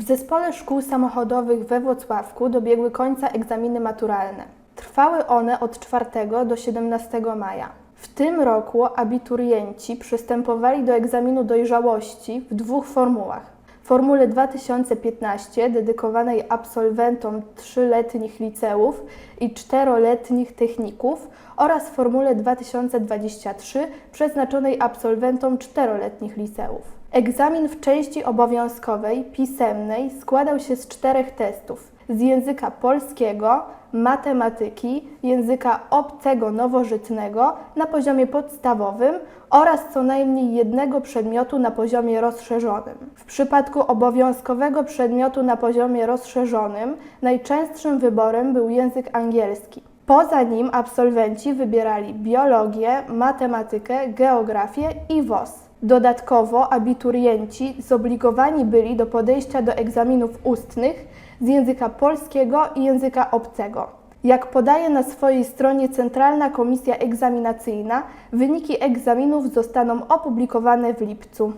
W Zespole Szkół Samochodowych we Włocławku dobiegły końca egzaminy maturalne. Trwały one od 4 do 17 maja. W tym roku abiturienci przystępowali do egzaminu dojrzałości w dwóch formułach. Formule 2015 dedykowanej absolwentom trzyletnich liceów i czteroletnich techników oraz Formule 2023 przeznaczonej absolwentom czteroletnich liceów. Egzamin w części obowiązkowej, pisemnej, składał się z czterech testów: z języka polskiego, matematyki, języka obcego nowożytnego na poziomie podstawowym oraz co najmniej jednego przedmiotu na poziomie rozszerzonym. W przypadku obowiązkowego przedmiotu na poziomie rozszerzonym najczęstszym wyborem był język angielski. Poza nim absolwenci wybierali biologię, matematykę, geografię i WOS. Dodatkowo abiturienci zobligowani byli do podejścia do egzaminów ustnych z języka polskiego i języka obcego. Jak podaje na swojej stronie Centralna Komisja Egzaminacyjna, wyniki egzaminów zostaną opublikowane w lipcu.